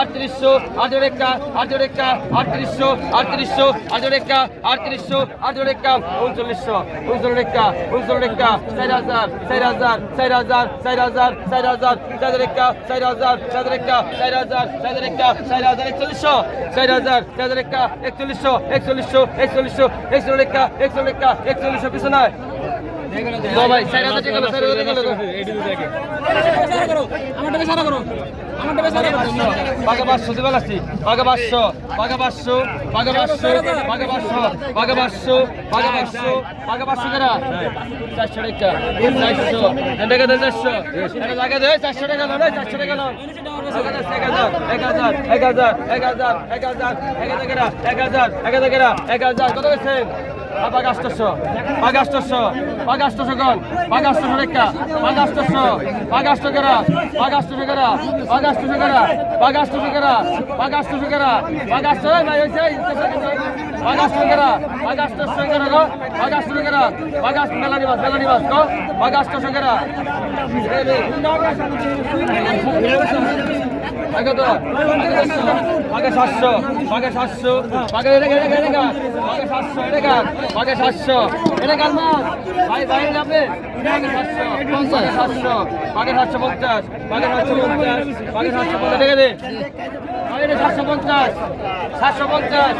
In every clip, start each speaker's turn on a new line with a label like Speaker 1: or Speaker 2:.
Speaker 1: আটত্রিশশো আঠেরো একটা আঠেরো একটা আটত্রিশশো আটত্রিশশো আঠেরো একটা আটত্রিশশো আঠেরো একটা উনচল্লিশশো উনচল্লিশ একটা উনচল্লিশ একটা চার হাজার চার হাজার চার হাজার চার হাজার চার হাজার চার একটা চার হাজার চার একটা চার হাজার চার একটা চার হাজার একচল্লিশশো চার হাজার চার একটা একচল্লিশশো একচল্লিশশো একচল্লিশশো একচল্লিশ একচল্লিশ পিছনে ভাই টাকা টাকা চারশো টাকা চারশো টাকা চারশো এটা লাগা দে চারশো টাকা দাও চারশো টাকা দাও এক হাজার এক হাজার এক হাজার এক হাজার এক হাজার এক হাজার কত গেছেন পাগাষ্টশো পাগাষ্টশো পাগাষ্টশো গন পাগাষ্টশো রেখা পাগাষ্টশো পাগাষ্ট করা পাগাষ্টশো করা পাগাষ্টশো করা পাগাষ্টশো করা পাগাষ্টশো করা পাগাষ্ট ভাই হইছে পাগাষ্ট করা পাগাষ্টশো করা গো পাগাষ্ট করা পাগাষ্ট মেলা নিবাস মেলা নিবাস গো পাগাষ্টশো করা আগে তো, আগে সাতশো আগে সাতশো, আগে এটা এটা এটা আগে সাতশো এটা আগে সাতশো কাল মাস ভাই সাতশো পঞ্চাশ সাতশো, আগে সাতশো পঞ্চাশ, আগে সাতশো পঞ্চাশ, আগে সাতশো পঞ্চাশ, দেখে দে সাতশো পঞ্চাশ সাতশো পঞ্চাশ।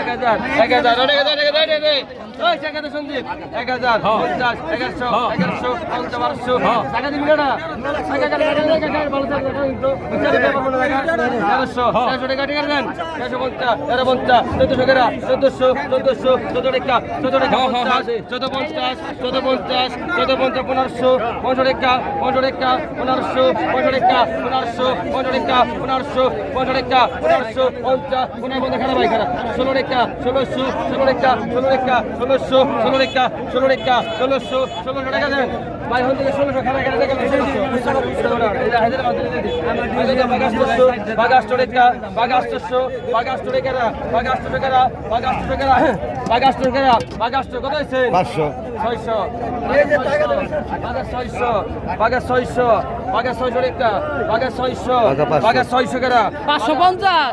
Speaker 1: এক হাজার এক হাজার সন্দীপ এক হাজার পঞ্চাশ এগারোশো এগারোশো পঞ্চাশ বারোশো টাকা দিবি না তেরোশো তেরোশো টাকা টাকা দেন তেরোশো পঞ্চাশ তেরো পঞ্চাশ চোদ্দশো টাকা চোদ্দশো চোদ্দশো চোদ্দ টাকা চোদ্দ টাকা চোদ্দ পঞ্চাশ চোদ্দ পঞ্চাশ চোদ্দ পঞ্চাশ পনেরোশো পনেরো টাকা পনেরো টাকা পনেরোশো পনেরো টাকা পনেরোশো পনেরো টাকা পনেরোশো পনেরো টাকা পনেরোশো পঞ্চাশ পনেরো পঞ্চাশ খারাপ ভাই খারাপ ষোলো টাকা ষোলোশো ষোলো টাকা ষোলো টাকা ষোলোশো ষোলো টাকা ষোলো টাকা ষোলোশো ষোলোশো টাকা দেন ভাই হন থেকে ষোলোশো খারাপ খারাপ টাকা বাগাস্টো টাকা বাগাস্টো বাগাস্টো টাকা বাগাস্টো টাকা বাগাস্টো টাকা বাগাস্টো টাকা বাগাস্টো কত হয়েছে?
Speaker 2: পাঁচশো।
Speaker 1: ছয়শো। ছয়শো বাগা ছয়শো বাগা ছয়শো টাকা বাগা ছয়শো। বাগা ছয়শো টাকা
Speaker 3: পাঁচশো পঞ্চাশ।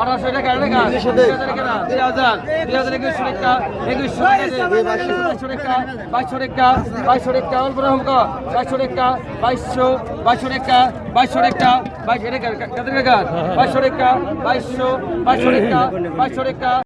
Speaker 1: আঠারোশো টাকা দুই হাজার দুই হাজার একুশশো টাকা একুশশো বাইশশো টাকা বাইশশো টাকা বাইশশো টাকা অল্প রকম বাইশশো টাকা বাইশশো বাইশশো টাকা বাইশশো টাকা বাইশ টাকা বাইশশো টাকা বাইশশো বাইশশো টাকা বাইশশো টাকা।